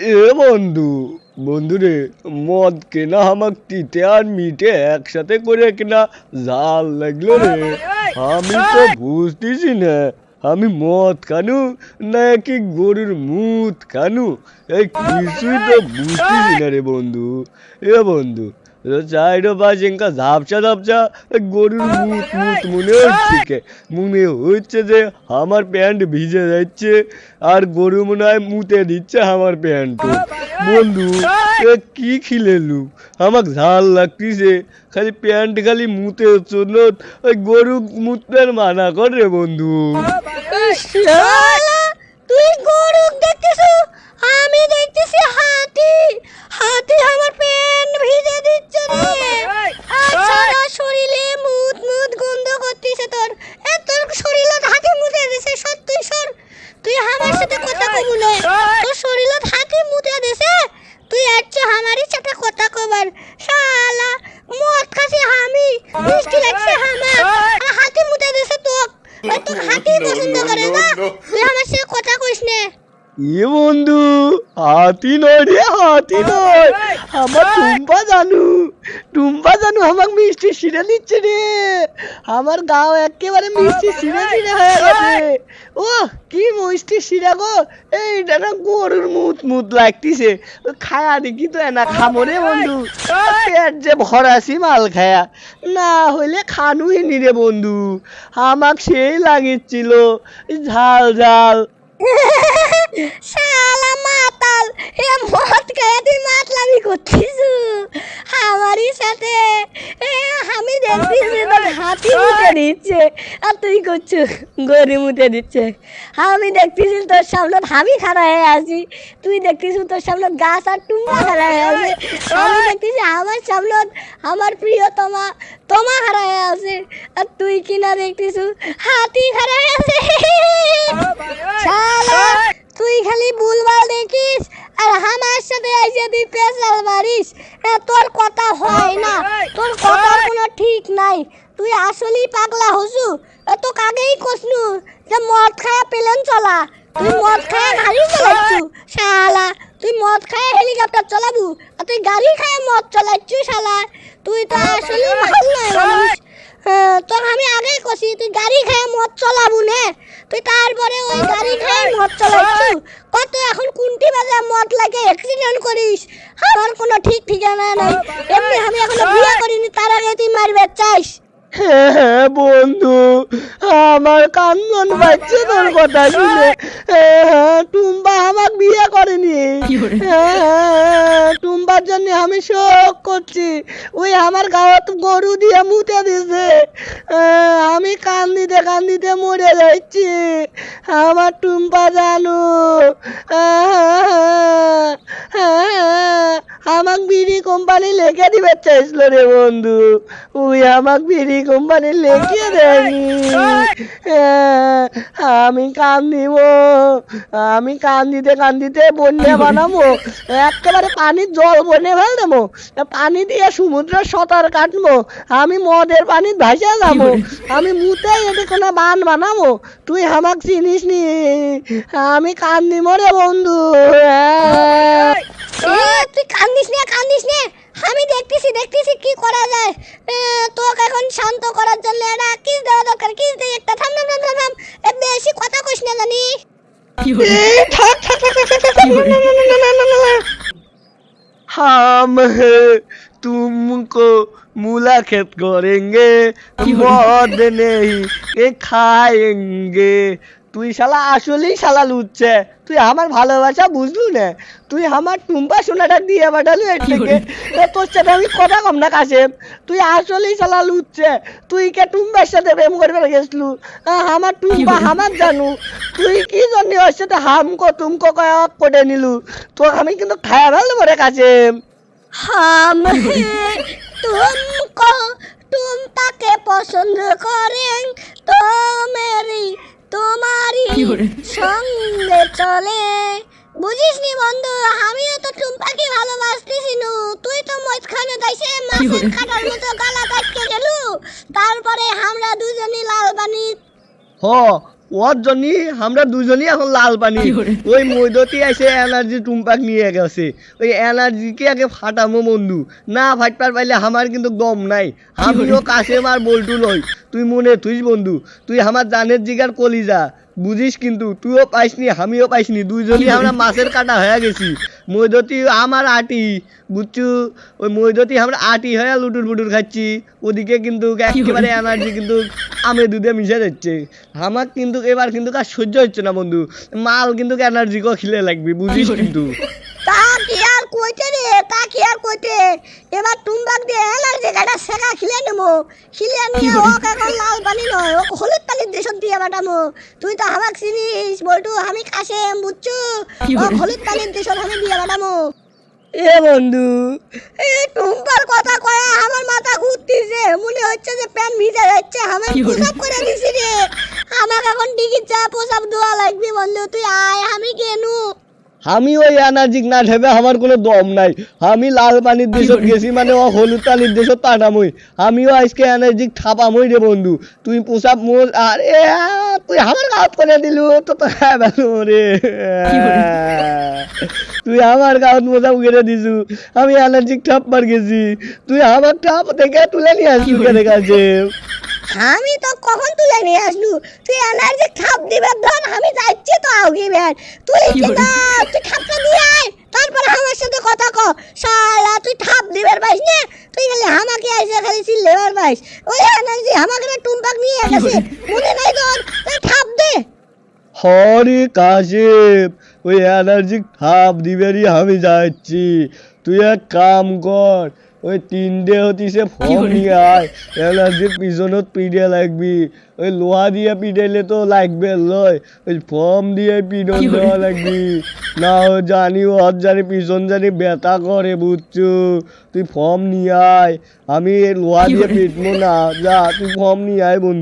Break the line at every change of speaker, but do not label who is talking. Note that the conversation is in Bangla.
এ বন্ধু বন্ধুরে মদ কেনা আমাক তিতে আর মিটে একসাথে করে কেনা জাল লাগল রে। আমি তো বুঝতেছি না আমি মদ খানু নাকি গরুর মুত কানু এই কিছুই তো বুঝতেছি না রে বন্ধু। এ বন্ধু চাইরো বাজেঙ্কা ঝাপসা ঝাপসা। গরুর মুত মুত মনে হচ্ছে মনে হচ্ছে যে আমার প্যান্ট ভিজে যাচ্ছে আর গরু মনে হয় মুতে দিচ্ছে আমার প্যান্ট। বন্ধু এ কি খিলেলু আমাক ঝাল লাগতিছে খালি প্যান্ট খালি মুতে জন্য ওই গরু মুততে মানা কর রে বন্ধু।
তুই গরু দেখতেছ? আমি দেখতেছি হাতি। হাতি আমার প্যান্ট ভিজে সারা শরীরে মুত মুত গন্ধ করতেছে তোর। এ তোর শরীরে হাতি মুতে দিছে সত্যি সর তুই আমার সাথে কথা কবু না তোর শরীরে হাতি মুতে দিছে তুই আচ্ছা আমারই সাথে কথা কবার। শালা মদ খাসি আমি মিষ্টি লাগছে আমার মুতে দিছে তোক। ওই তোক পছন্দ করে না? তুই আমার সাথে কথা কইস না।
এ বন্ধু হাতি নয় রে হাতি নয়। আমার টুম্পা জানু টুম্পা জানু আমাকে মিষ্টি সিরে দিচ্ছে রে। আমার গাও একেবারে মিষ্টি সিরে সিরে হয়ে গেছে। ও কি মিষ্টি সিরা গো। এইটা না গরুর মুত মুত লাগতিছে। খায়া দেখি তো না খামো রে বন্ধু। পেট যে ভরাসি মাল খায়া। না হইলে খানুই নি রে বন্ধু। আমাক সেই লাগিয়েছিল ঝাল ঝাল।
শালা মাতাল এ মদ খায় তুই মাতলামি করছিস? আমারই সাথে। আমি দেখতেছি তোর হাতি দিচ্ছে। আর তুই করছু? গরু মুতে দিচ্ছে। আমি দেখতেছি তোর সামনে আমি খাড়া হয়ে আছি। তুই দেখতেছি তোর সামনে গাছ আর টুম্বা খাড়া হয়ে আছে। আমি দেখতেছি আমার সামনে আমার প্রিয়তমা তোমা খাড়া হয়ে আছে। আর তুই কিনা দেখতেছু হাতি খাড়া হয়ে আছে। তুই খালি ভুলভাল দেখিস। আর আমার সাথে এসে তুই পেশাল মারিস তোর কথা হয় না। তোর কথার কোনো ঠিক নাই। তুই আসলেই পাগলা হসু এ, তো কাগেই কসনু যে মদ খায়া পেলেন চলা। তুই মদ খায়া গাড়ি চালাচ্ছু শালা। তুই মদ খায়া হেলিকপ্টার চালাবু আর তুই গাড়ি খায়া মদ চালাচ্ছু শালা। তুই তো আসলে ভালো মানুষ। তোর আমি আগেই কছি তুই গাড়ি খেয়ে মদ চলাবু নে। তুই তারপরে ওই গাড়ি খেয়ে মদ চলাচ্ছু কত এখন কুন্টি বাজে মদ লাগে অ্যাক্সিডেন্ট করিস। আমার কোনো ঠিক ঠিকানা নাই। এমনি আমি এখনও বিয়ে করিনি তার আগে তুই মারবে চাইস
হ্যাঁ বন্ধু আমার কান্দন পাচ্ছে তোর কথা শুনে। হ্যাঁ, টুম্বা আমাকে বিয়ে করেনি। হ্যাঁ, টুম্বার জন্য আমি শোক করছি। ওই আমার গাঁত গরু দিয়ে মুতে দিছে। হ্যাঁ, আমি কান্দিতে কান্দিতে মরে যাচ্ছি। আমার টুম্পা জানু। আমাক বিড়ি কোম্পানি লেখে দিবে চাইছিল রে বন্ধু। ওই আমাক বিড়ি কোম্পানি লেখে দেয়নি আমি কান্দিব আমি কান্দিতে কান্দিতে বন্যা বানাবো একেবারে পানির জল বনে ফেল দেবো পানি দিয়ে সমুদ্র সাঁতার কাটবো আমি মদের পানি ভাসে যাব আমি মুতে এতে কোনো বান বানাবো তুই আমাক চিনিস নি আমি কান্দি রে বন্ধু
তুই কান্দিস নে কান্দিস নে আমি দেখতেছি দেখতেছি কি করা যায়। তোকে এখন শান্ত করার জন্য এটা কি দেওয়া দরকার। কি দেই একটা থাম থাম থাম থাম বেশি কথা কইস না জানি।
হাম হে তুমকো মুলাকাত করেঙ্গে। মদ নেই খায়েঙ্গে। তুই শালা আসলেই শালা লুচ্ছে তুই আমার ভালোবাসা বুঝলু না? তুই আমার টুম্পা সোনাটা দিয়ে পাঠালি এটাকে তোর সাথে আমি কথা কম না কাছে তুই আসলেই শালা লুচ্ছে তুই কে টুম্পার সাথে প্রেম করবে গেছলু? আমার টুম্পা আমার জানু। তুই কি জন্য ওর সাথে হামকো তুমকো কয়াক কোটে নিলু? তো আমি কিন্তু খায়া ভালো পরে কাছে
হাম তুমকো তুম তাকে পছন্দ করেন। তো মেরি তোমার সঙ্গে চলে। বুঝিস নি বন্ধু আমিও তো টুম্পাকে ভালোবাসতেছি নু। তুই তো মইখানে দাইছে মাছের কাটার মতো গালা গেলু। তারপরে আমরা দুজনই লাল বানি
হ ওর জন্যই আমরা দুজনই এখন লাল পানি ওই মৈদতি এসে এনার্জি টুমপাক নিয়ে গেছে। ওই এনার্জিকে আগে ফাটামো বন্ধু। না ফাটবার পাইলে আমার কিন্তু দম নাই। আমিও কাছে মার বল্টু নই। তুই মনে তুই বন্ধু তুই আমার জানের জিগার কলিজা। বুঝিস কিন্তু তুইও পাইসনি আমিও পাইসনি দুইজনই আমরা মাছের কাটা হয়ে গেছি। মৈদতি আমার আটি বুঝছু? ওই মৈদতি আমরা আটি হয়ে লুটুর পুটুর খাচ্ছি। ওদিকে কিন্তু একেবারে এনার্জি কিন্তু আমে দুধে মিশে যাচ্ছে। আমার কিন্তু এবার কিন্তু কাজ সহ্য হচ্ছে না বন্ধু। মাল কিন্তু এনার্জি কো খিলে লাগবে বুঝিস কিন্তু।
তা কি আর কইতে রে? তা কি আর কইতে? এবার টুমবাক দিয়ে সেকা খিলে নেব খিলে ওক এখন লাল পানি নয় ওক হলুদ পানির দেশত দিয়ে বাটামো তুই তো আমাক চিনিস বলটু আমি কাশেম বুঝছু? ওক হলুদ পানির দেশত আমি দিয়ে বাটামো
এ বন্ধু
এ টুম্পার কথা কয়া আমার মাথা ঘুরতিছে। মনে হচ্ছে যে প্যান ভিজে যাচ্ছে আমি পোশাক করে দিছি রে। আমাকে এখন টিকিট চা পোশাক দেওয়া লাগবে বন্ধু তুই আয় আমি কেনু
আমি ওই এনার্জিক না ঠেবে আমার কোনো দম নাই। আমি লাল পানির দেশত গেছি মানে ও হলুদ পানির দেশত পাঠামই। আমিও আজকে এনার্জিক থাপামই রে বন্ধু। তুই পোশাক মোল আরে তুই আমার গাঁত করে দিলু তো রে তুই আমার গাঁত মোজা উগেরে দিছু। আমি এনার্জিক ঠাপ মার গেছি। তুই আমার ঠাপ থেকে তুলে নিয়ে কেন কাছে
আমি তো কখন তুলে নিয়ে আসলু? তুই এনার্জি খাপ দিবে ধর আমি যাচ্ছি তো আউগি বের তুই কি তুই খাপটা দিয়ে আয়। তারপর আমার সাথে কথা ক। শালা তুই খাপ দিবের পাইস না? তুই খালি আমাকে আইসে খালি সিলেবার পাইস ওই এনার্জি আমাকে টুম্পাক নিয়ে গেছে। মনে নাই তোর? তুই খাপ দে।
হরে কাশেপ ওই এনার্জিক থাপ দিবেরই আমি যাচ্ছি। তুই এক কাম কর ওই তিনটে হতিছে ফর্ম নিয়ে আয়। যে পিছনত পিড়ে লাগবি। ওই লোহা দিয়ে পিড়াইলে তো লাগবে লয়। ওই ফর্ম দিয়ে পিছন দেওয়া লাগবি। না ও জানি ওর জানি পিছন জানি ব্যথা করে বুঝছ। তুই ফর্ম নিয়ে আয়। আমি লোহা দিয়ে পিটবো না। যা তুই ফর্ম নিয়ে আয় বন্ধু।